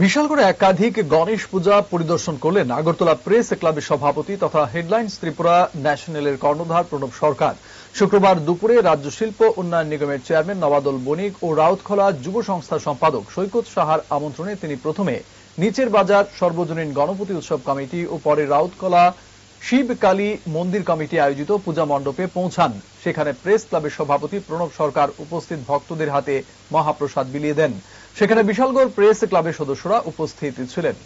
বিশালগড়ে একাধিক গণেশ পূজা পরিদর্শন করলেন আগরতলা প্রেস ক্লাবের সভাপতি তথা হেডলাইন্স ত্রিপুরা ন্যাশনালের কর্ণধার প্রণব সরকার। শুক্রবার দুপুরে রাজ্য শিল্প উন্নয়ন নিগমের চেয়ারম্যান নবাদল বণিক ও রাউতখলা যুব সংস্থার সম্পাদক সৈকত সাহার আমন্ত্রণে তিনি প্রথমে নিচের বাজার সর্বজনীন গণপতি উৎসব কমিটি ও পরে রাউতকলা শিবকালী মন্দির কমিটি আয়োজিত পূজা মণ্ডপে পৌঁছান। সেখানে প্রেস ক্লাবের সভাপতি প্রণব সরকার উপস্থিত ভক্তদের হাতে মহাপ্রসাদ বিলিয়ে দেন। সেখানে বিশালগড় প্রেস ক্লাবের সদস্যরা উপস্থিত ছিলেন।